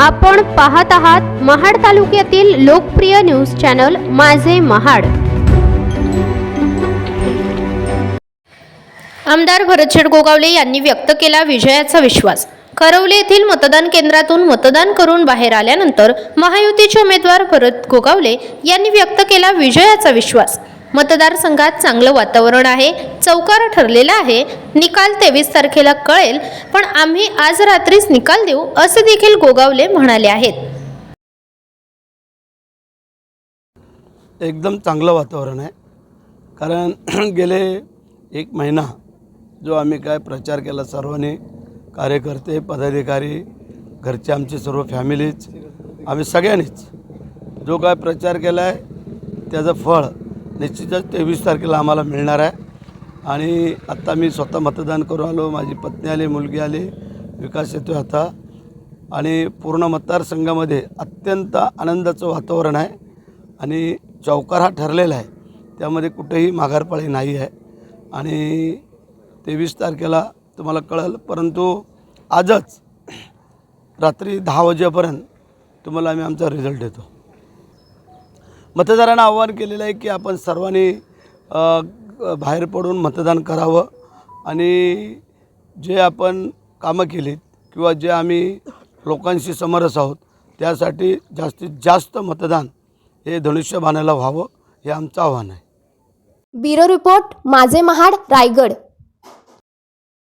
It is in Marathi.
आपण पाहत आहात महाड तालुक्यातील लोकप्रिय न्यूज चॅनल माझे महाड. आमदार भरतशेठ गोगावले यांनी व्यक्त केला विजयाचा विश्वास. खरवले येथील मतदान केंद्रातून मतदान करून बाहेर आल्यानंतर महायुतीचे उमेदवार भरत गोगावले यांनी व्यक्त केला विजयाचा विश्वास. मतदारसंघात चांगलं वातावरण आहे चौकार ठरलेला आहे निकाल तेवीस तारखेला कळेल पण आम्ही आज रात्रीच निकाल देऊ असे देखील गोगावले म्हणाले आहेत. एकदम चांगलं वातावरण आहे. कारण गेले एक महिना जो आम्ही काय प्रचार केला सर्वांनी कार्यकर्ते पदाधिकारी घरचे आमचे सर्व फॅमिलीज आम्ही सगळ्यांनीच जो काय प्रचार केला आहे त्याचं फळ निश्चितच तेवीस तारखेला आम्हाला मिळणार आहे. आणि आत्ता मी स्वतः मतदान करून आलो. माझी पत्नी आली मुलगी आली विकास येतो आता. आणि पूर्ण मतदारसंघामध्ये अत्यंत आनंदाचं वातावरण आहे. आणि चौकार हा ठरलेला आहे. त्यामध्ये कुठेही माघारपाळी नाही आहे. आणि तेवीस तारखेला तुम्हाला कळेल परंतु आजच रात्री दहा वाजेपर्यंत तुम्हाला आम्ही आमचा रिझल्ट देतो. मतदारांना आव्हान केलेलं आहे की आपण सर्वांनी बाहेर पडून मतदान करावं आणि जे आपण कामं केलीत किंवा जे आम्ही लोकांशी समरस आहोत त्यासाठी जास्तीत जास्त मतदान हे धनुष्यबाणाला व्हावं हे आमचं आव्हान आहे. ब्युरो रिपोर्ट माझे महाड रायगड.